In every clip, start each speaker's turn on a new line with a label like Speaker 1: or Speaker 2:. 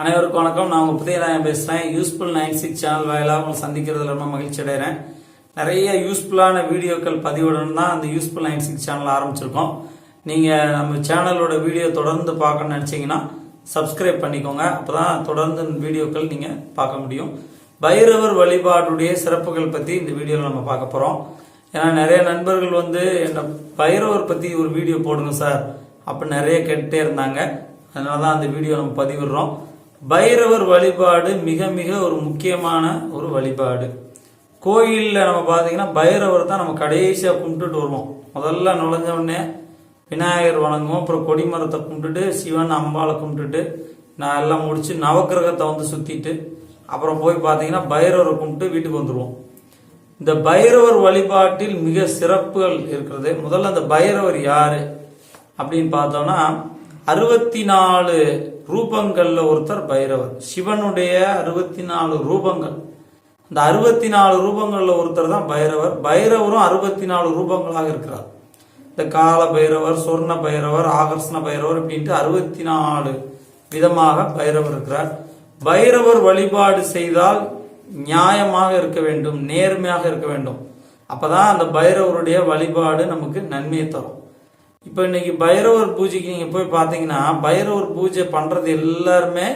Speaker 1: அனைவருக்கும் வணக்கம். நான் உங்க புதியராயன் பேசுறேன். யூஸ்ஃபுல் நைன் சிக்ஸ் சேனல் வாயிலாக உங்களை சந்திக்கிறதுல ரொம்ப மகிழ்ச்சி அடைகிறேன் நிறைய யூஸ்ஃபுல்லான வீடியோக்கள் பதிவுடன் தான் அந்த யூஸ்ஃபுல் நைன் சிக்ஸ் சேனல் ஆரம்பிச்சிருக்கோம். நீங்கள் நம்ம சேனலோட வீடியோ தொடர்ந்து பார்க்கணும்னு நினச்சிங்கன்னா சப்ஸ்கிரைப் பண்ணிக்கோங்க. அப்போ தான் தொடர்ந்து வீடியோக்கள் நீங்கள் பார்க்க முடியும். பைரவர் வழிபாடுடைய சிறப்புகள் பற்றி இந்த வீடியோவில் நம்ம பார்க்க போகிறோம் ஏன்னா நிறைய நண்பர்கள் வந்து என்ன பைரவர் பற்றி ஒரு வீடியோ போடுங்க சார். அப்படின்னு நிறைய கேட்டுட்டே இருந்தாங்க. அதனால தான் அந்த வீடியோ நம்ம பதிவிடுறோம். பைரவர் வழிபாடு மிக மிக ஒரு முக்கியமான ஒரு வழிபாடு. கோயிலில் நம்ம பார்த்தீங்கன்னா பைரவர் தான் நம்ம கடைசியாக கும்பிட்டுட்டு வருவோம். முதல்ல நுழைஞ்ச உடனே விநாயகர் வணங்குவோம். அப்புறம் கொடிமரத்தை கும்பிட்டுட்டு சிவன் அம்பாளை கும்பிட்டுட்டு நான் எல்லாம் முடிச்சு நவக்கிரகத்தை வந்து சுற்றிட்டு அப்புறம் போய் பார்த்தீங்கன்னா பைரவரை கும்பிட்டு வீட்டுக்கு வந்துடுவோம் இந்த பைரவர் வழிபாட்டில் மிக சிறப்புகள் இருக்கிறது. முதல்ல அந்த பைரவர் யாரு? அப்படின்னு பார்த்தோம்னா அறுபத்தி நாலு ரூபங்கள்ல ஒருத்தர் பைரவர். சிவனுடைய அறுபத்தி நாலு ரூபங்கள். இந்த அறுபத்தி நாலு ரூபங்கள்ல ஒருத்தர் தான் பைரவர். பைரவரும் அறுபத்தி நாலு ரூபங்களாக இருக்கிறார். இந்த கால பைரவர் சொர்ண பைரவர் ஆகர்ஷண பைரவர் அப்படின்ட்டு அறுபத்தி நாலு விதமாக பைரவர் இருக்கிறார். பைரவர் வழிபாடு செய்தால் நியாயமாக இருக்க வேண்டும் நேர்மையாக இருக்க வேண்டும். அப்பதான் அந்த பைரவருடைய வழிபாடு நமக்கு நன்மையை தரும். இப்போ இன்னைக்கு பைரவர் பூஜைக்கு நீங்க போய் பார்த்தீங்கன்னா பைரவர் பூஜை பண்றது எல்லாருமே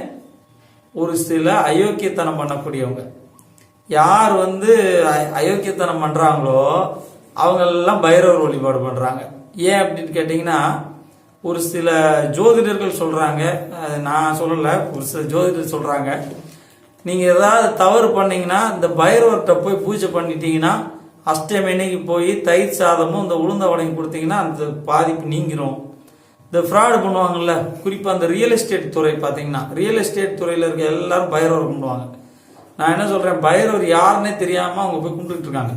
Speaker 1: ஒரு சில அயோக்கியத்தனம் பண்ணக்கூடியவங்க. யார் வந்து அயோக்கியத்தனம் பண்றாங்களோ அவங்க எல்லாம் பைரவர் வழிபாடு பண்றாங்க. ஏன் அப்படின்னு கேட்டீங்கன்னா ஒரு சில ஜோதிடர்கள் சொல்றாங்க நான் சொல்லல ஒரு சில ஜோதிடர் சொல்றாங்க. நீங்க ஏதாவது தவறு பண்ணீங்கன்னா இந்த பைரவர்கிட்ட போய் பூஜை பண்ணிட்டீங்கன்னா அஷ்டமி அன்னைக்கு போய் தயிர் சாதமும் இந்த உளுந்த வடையும் கொடுத்தீங்கன்னா அந்த பாதிப்பு நீங்கிரும். இந்த ஃப்ராடு பண்ணுவாங்கல்ல குறிப்பாக அந்த ரியல் எஸ்டேட் துறை பார்த்தீங்கன்னா ரியல் எஸ்டேட் துறையில் இருக்க எல்லாரும் பைரவர் கும்பிடுவாங்க. நான் என்ன சொல்கிறேன் பைரவர் யாருன்னே தெரியாமல் அவங்க போய் கும்பிட்டுட்டு இருக்காங்க.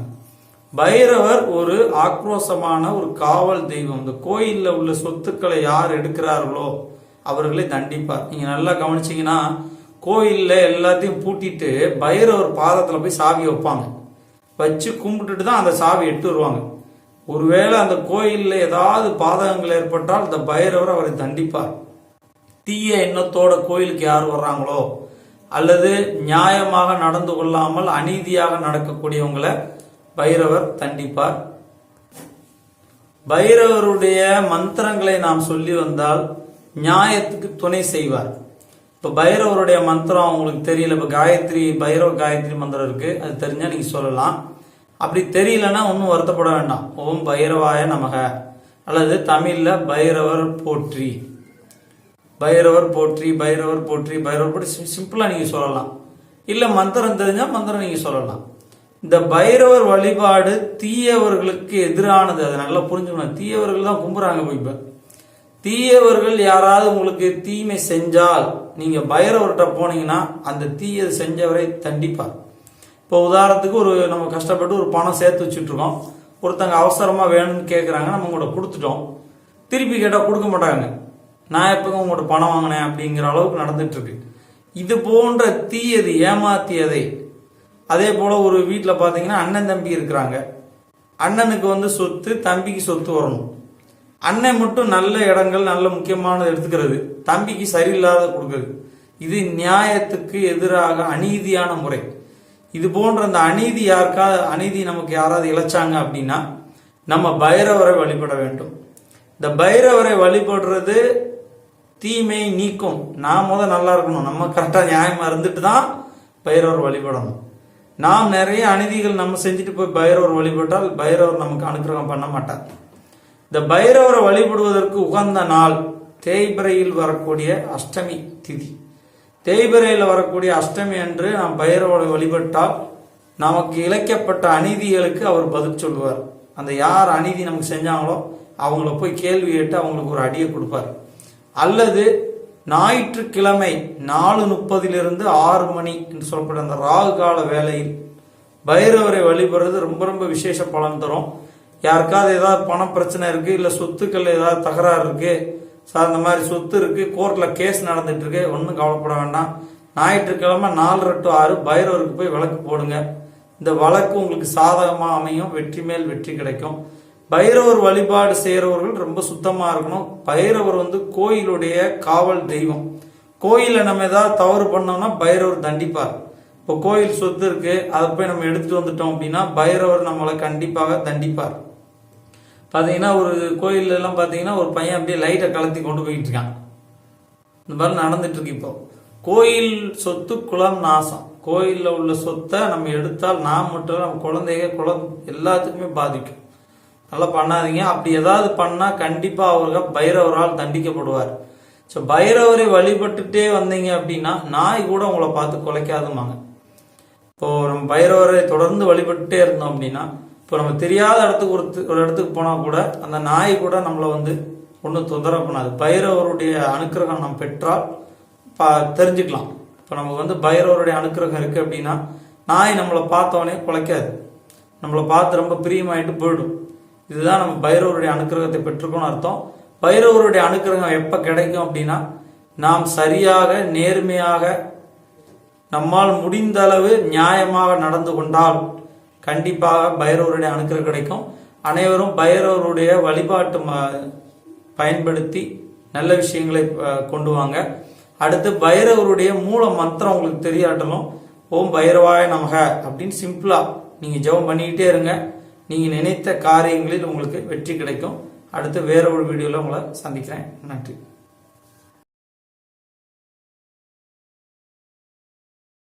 Speaker 1: பைரவர் ஒரு ஆக்ரோஷமான ஒரு காவல் தெய்வம். இந்த கோயிலில் உள்ள சொத்துக்களை யார் எடுக்கிறார்களோ அவர்களை தண்டிப்பார். நீங்கள் நல்லா கவனிச்சிங்கன்னா கோயிலில் எல்லாத்தையும் பூட்டிட்டு பைரவர் பாதத்தில் போய் சாவி வைப்பாங்க. வச்சு கும்பிட்டுட்டு தான் அந்த சாவி எடுத்து வருவாங்க. ஒருவேளை அந்த கோயிலில் ஏதாவது பாதகங்கள் ஏற்பட்டால் இந்த பைரவர் அவரை தண்டிப்பார். தீய எண்ணத்தோட கோயிலுக்கு யார் வர்றாங்களோ அல்லது நியாயமாக நடந்து கொள்ளாமல் அநீதியாக நடக்கக்கூடியவங்களை பைரவர் தண்டிப்பார். பைரவருடைய மந்திரங்களை நாம் சொல்லி வந்தால் நியாயத்துக்கு துணை செய்வார். இப்போ பைரவருடைய மந்திரம் உங்களுக்கு தெரியல. இப்போ காயத்ரி பைரவ காயத்ரி மந்திரம் இருக்கு. அது தெரிஞ்சா நீங்க சொல்லலாம். அப்படி தெரியலன்னா ஒன்றும் வருத்தப்பட வேண்டாம். ஓம் பைரவாய நமக. அல்லது தமிழ்ல பைரவர் போற்றி. பைரவர் போற்றி பைரவர் போற்றி பைரவர் போற்றி. சி- சிம்பிளா நீங்க சொல்லலாம். இல்ல மந்திரம் தெரிஞ்சா மந்திரம் நீங்க சொல்லலாம். இந்த பைரவர் வழிபாடு தீயவர்களுக்கு எதிரானது. அதை நல்லா புரிஞ்சுக்கணும். தீயவர்கள் தான் கும்புறாங்க போய் இப்போ. தீயவர்கள் யாராவது உங்களுக்கு தீமை செஞ்சால் நீங்க பைரவர்கிட்ட போனீங்கன்னா அந்த தீயது செஞ்சவரை தண்டிப்பார். இப்போ உதாரணத்துக்கு ஒரு நம்ம கஷ்டப்பட்டு ஒரு பணம் சேர்த்து வச்சுட்டு இருக்கோம் ஒருத்தங்க அவசரமா வேணும்னு கேட்குறாங்க நம்ம உங்கள்கிட்ட கொடுத்துட்டோம். திருப்பி கேட்டால் கொடுக்க மாட்டாங்க. நான் எப்போ உங்கள்கிட்ட பணம் வாங்கினேன் அப்படிங்கிற அளவுக்கு நடந்துட்டு இருக்கு இது போன்ற தீயது ஏமாத்தியதை அதே போல ஒரு வீட்டில் பார்த்தீங்கன்னா அண்ணன் தம்பி இருக்கிறாங்க. அண்ணனுக்கு வந்து சொத்து தம்பிக்கு சொத்து வரணும். அண்ணன் மட்டும் நல்ல இடங்கள் நல்ல முக்கியமானது எடுத்துக்கிறது. தம்பிக்கு சரியில்லாத கொடுக்குறது இது நியாயத்துக்கு எதிராக அநீதியான முறை. இது போன்ற அந்த அநீதி யாருக்கா அநீதி நமக்கு யாராவது இழைச்சாங்க அப்படின்னா நம்ம பைரவரை வழிபட வேண்டும். இந்த பைரவரை வழிபடுறது தீமை நீக்கும். நாம் முத நல்லா இருக்கணும். நம்ம கரெக்டாக நியாயமாக இருந்துட்டு தான் பைரவர் வழிபடணும். நாம் நிறைய அநீதிகள் நம்ம செஞ்சுட்டு போய் பைரவர் வழிபட்டால் பைரவர் நமக்கு அனுக்கிரகம் பண்ண மாட்டார். இந்த பைரவரை வழிபடுவதற்கு உகந்த நாள் தேய்பிரையில் வரக்கூடிய அஷ்டமி திதி. தேய்பிரையில் வரக்கூடிய அஷ்டமி அன்று நாம் பைரவரை வழிபட்டால் நமக்கு இழைக்கப்பட்ட அநீதிகளுக்கு அவர் பதில் சொல்லுவார். அந்த யார் அநீதி நமக்கு செஞ்சாங்களோ அவங்கள போய் கேள்வி கேட்டு அவங்களுக்கு ஒரு அடியை கொடுப்பார். அல்லது ஞாயிற்றுக்கிழமை நாலு முப்பதிலிருந்து ஆறு மணி என்று சொல்லப்பட்ட அந்த ராகு கால வேலையில் பைரவரை வழிபடுறது ரொம்ப ரொம்ப விசேஷ பலன் தரும். யாருக்காவது ஏதாவது பண பிரச்சனை இருக்கு இல்ல சொத்துக்கள் ஏதாவது தகராறு இருக்கு சார் இந்த மாதிரி சொத்து இருக்கு கோர்ட்ல கேஸ் நடந்துட்டு இருக்கு ஒன்றும் கவலைப்பட வேண்டாம். ஞாயிற்றுக்கிழமை நாலு டு ஆறு பைரவருக்கு போய் விளக்கு போடுங்க. இந்த வழக்கு உங்களுக்கு சாதகமா அமையும் வெற்றி மேல் வெற்றி கிடைக்கும். பைரவர் வழிபாடு செய்கிறவர்கள் ரொம்ப சுத்தமா இருக்கணும். பைரவர் வந்து கோயிலுடைய காவல் தெய்வம். கோயிலில் நம்ம ஏதாவது தவறு பண்ணோம்னா பைரவர் தண்டிப்பார். இப்போ கோயில் சொத்து இருக்கு அதை போய் நம்ம எடுத்துட்டு வந்துட்டோம் அப்படின்னா பைரவர் நம்மளை கண்டிப்பாக தண்டிப்பார். பார்த்தீங்கன்னா ஒரு கோயில்ல பார்த்தீங்கன்னா ஒரு பையன் அப்படியே லைட்டை கலத்தி கொண்டு போயிட்டு இருக்கான். இந்த மாதிரி நடந்துட்டு இருக்கு இப்போ. கோயில் சொத்து குளம் நாசம். கோயிலில் உள்ள சொத்தை நம்ம எடுத்தால் நாம் மட்டும் நம்ம குழந்தைங்க குளம் எல்லாத்துக்குமே பாதிக்கும். நல்லா பண்ணாதீங்க. அப்படி ஏதாவது பண்ணால் கண்டிப்பாக அவர்கள் பைரவரால் தண்டிக்கப்படுவார். ஸோ பைரவரை வழிபட்டுட்டே வந்தீங்க அப்படின்னா நாய் கூட உங்களை பார்த்து குலைக்காதுமாங்க இப்போ நம்ம பைரவரை தொடர்ந்து வழிபட்டுட்டே இருந்தோம் அப்படின்னா இப்போ நம்ம தெரியாத இடத்துக்கு ஒரு ஒரு இடத்துக்கு போனால் கூட அந்த நாய் கூட நம்மளை வந்து ஒன்றும் தொந்தரவு பண்ணாது. பைரவருடைய அனுக்கிரகம் நாம் பெற்றால் பா தெரிஞ்சுக்கலாம். இப்போ நமக்கு வந்து பைரவருடைய அனுக்கிரகம் இருக்குது அப்படின்னா நாய் நம்மளை பார்த்தோன்னே குலைக்காது. நம்மளை பார்த்து ரொம்ப பிரியமாயிட்டு போயிடும். இதுதான் நம்ம பைரவருடைய அனுக்கிரகத்தை பெற்றுக்கோன்னு அர்த்தம். பைரவருடைய அனுக்கிரகம் எப்போ கிடைக்கும் அப்படின்னா நாம் சரியாக நேர்மையாக நம்மால் முடிந்த அளவு நியாயமாக நடந்து கொண்டால் கண்டிப்பாக பைரவருடைய அனுக்கிரகம் கிடைக்கும். அனைவரும் பைரவருடைய வழிபாட்டு ம- பயன்படுத்தி நல்ல விஷயங்களை கொண்டு வாங்க. அடுத்து பைரவருடைய மூல மந்திரம் உங்களுக்கு தெரியாட்டலும் ஓம் பைரவாய நமக அப்படின்னு சிம்பிளா நீங்க ஜெபம் பண்ணிக்கிட்டே இருங்க. நீங்க நினைத்த காரியங்களில் உங்களுக்கு வெற்றி கிடைக்கும். அடுத்து வேற ஒரு வீடியோல உங்களை சந்திக்கிறேன். நன்றி.